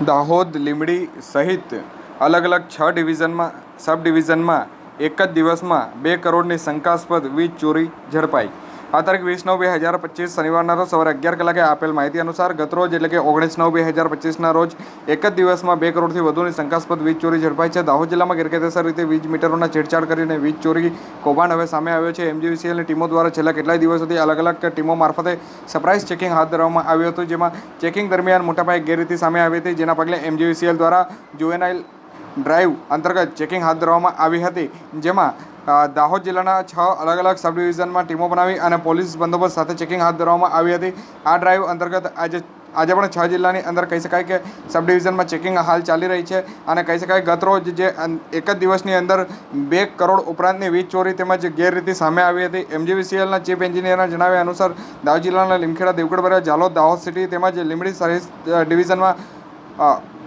દાહોદ, લીંબડી સહિત અલગ અલગ છ ડિવિઝનમાં સબ ડિવિઝનમાં એક જ દિવસમાં બે કરોડની શંકાસ્પદ વીજ ચોરી ઝડપાઈ. આ તારીખ વીસ નવ બે હજાર પચીસ શનિવારના રોજ સવારે અગિયાર કલાકે આપેલ માહિતી અનુસાર ગતરોજ એટલે કે ઓગણીસ નવ બે હજાર પચીસના રોજ એક જ દિવસમાં બે કરોડથી વધુની શંકાસ્પદ વીજ ચોરી ઝડપાઈ છે. દાહોદ જિલ્લામાં ગેરકાયદેસર રીતે વીજ મીટરોના છેડછાડ કરીને વીજ ચોરી કૌભાંડ હવે સામે આવ્યો છે. એમજીવીસીએલની ટીમો દ્વારા છેલ્લા કેટલાય દિવસોથી અલગ અલગ ટીમો મારફતે સરપ્રાઇઝ ચેકિંગ હાથ ધરવામાં આવ્યું હતું, જેમાં ચેકિંગ દરમિયાન મોટાપાયે ગેરરીતિ સામે આવી હતી, જેના પગલે એમજીવીસીએલ દ્વારા જુએનાઇલ ડ્રાઈવ અંતર્ગત ચેકિંગ હાથ ધરવામાં આવી હતી, જેમાં દાહોદ જિલ્લાના છ અલગ અલગ સબ ડિવિઝનમાં ટીમો બનાવી અને પોલીસ બંદોબસ્ત સાથે ચેકિંગ હાથ ધરવામાં આવી હતી. આ ડ્રાઈવ અંતર્ગત આજે આજે પણ છ જિલ્લાની અંદર કહી શકાય કે સબ ડિવિઝનમાં ચેકિંગ હાલ ચાલી રહી છે અને કહી શકાય ગત રોજ જે એક જ દિવસની અંદર બે કરોડ ઉપરાંતની વીજ ચોરી તેમજ ગેરરીતિ સામે આવી હતી. એમજીવીસીએલના ચીફ એન્જિનિયરના જણાવ્યા અનુસાર, દાહોદ જિલ્લાના લીમખેડા, દેવગઢ બરા જાલોદ દાહોદ સિટી તેમજ લીમડી સર્વિસ ડિવિઝનમાં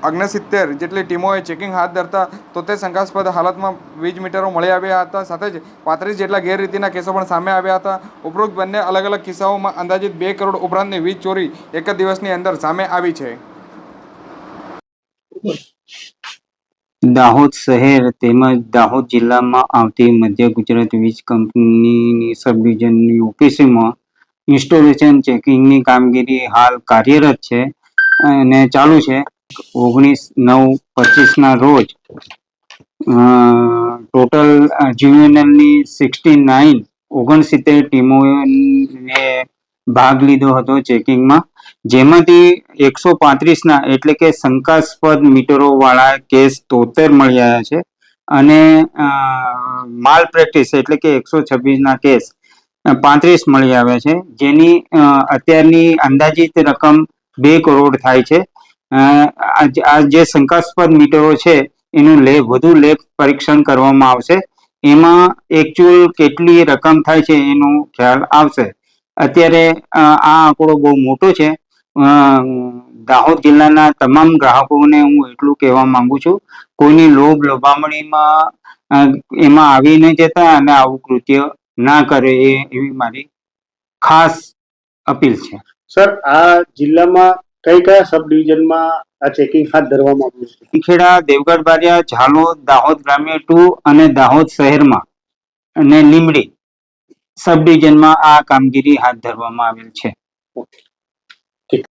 અગ્નસિત્તેર જેટલી ટીમોએ ચેકિંગ હાથ ધરતા, તો તે શંકાસ્પદ હાલતમાં વીજ મીટરો મળી આવ્યા હતા. સાથે જ પાંત્રીસ જેટલા ગેરરીતિના કેસો પણ સામે આવ્યા હતા. ઉપરોક્ત બંને અલગ અલગ કિસ્સાઓમાં અંદાજિત બે કરોડ ઉપરાંતની વીજ ચોરી એક જ દિવસની અંદર સામે આવી છે. દાહોદ શહેર તેમજ દાહોદ જિલ્લામાં આવતી મધ્ય ગુજરાત વીજ કંપનીની સબ ડિવિઝનની ઓફિસોમાં ઇન્સ્ટોલેશન ચેકિંગની કામગીરી હાલ કાર્યરત છે અને ચાલુ છે. ઓગણીસ, નવ, પચીસના રોજ ટોટલની સિક્સટી નાઇન, ઓગણસિત્તેર ટીમોએ ભાગ લીધો હતો ચેકિંગમાં. જેમાંથી એકસો પાંત્રીસના એટલે કે શંકાસ્પદ મીટરો વાળા કેસ તોતેર મળી આવ્યા છે અને માલ પ્રેક્ટિસ એટલે કે એકસો છવ્વીસના કેસ પાંત્રીસ મળી આવ્યા છે. જેની અત્યારની અંદાજિત રકમ બે કરોડ થાય છે. આ જે- શંકાસ્પદ મીટરો છે, એનું લેબ વધુ લેબ પરીક્ષણ કરવામાં આવશે. એમાં એકચ્યુઅલ કેટલી રકમ થાય છે એનો ખ્યાલ આવશે. અત્યારે આ આંકડો બહુ મોટો છે. દાહોદ જિલ્લાના તમામ ગ્રાહકોને હું એટલું કહેવા માંગુ છું, કોઈની લોભ લોભામણીમાં એમાં આવી ન જતા અને આવું કૃત્ય ના કરે એ એવી મારી ખાસ અપીલ છે. સર, આ જિલ્લામાં કઈ કયા સબ ડિવિઝનમાં આ ચેકિંગ હાથ ધરવામાં આવ્યું છે? ખેડા દેવગઢ બારિયા ઝાલોદ દાહોદ ગ્રામ્ય ટુ અને દાહોદ શહેરમાં અને લીમડી સબ ડિવિઝનમાં આ કામગીરી હાથ ધરવામાં આવેલ છે.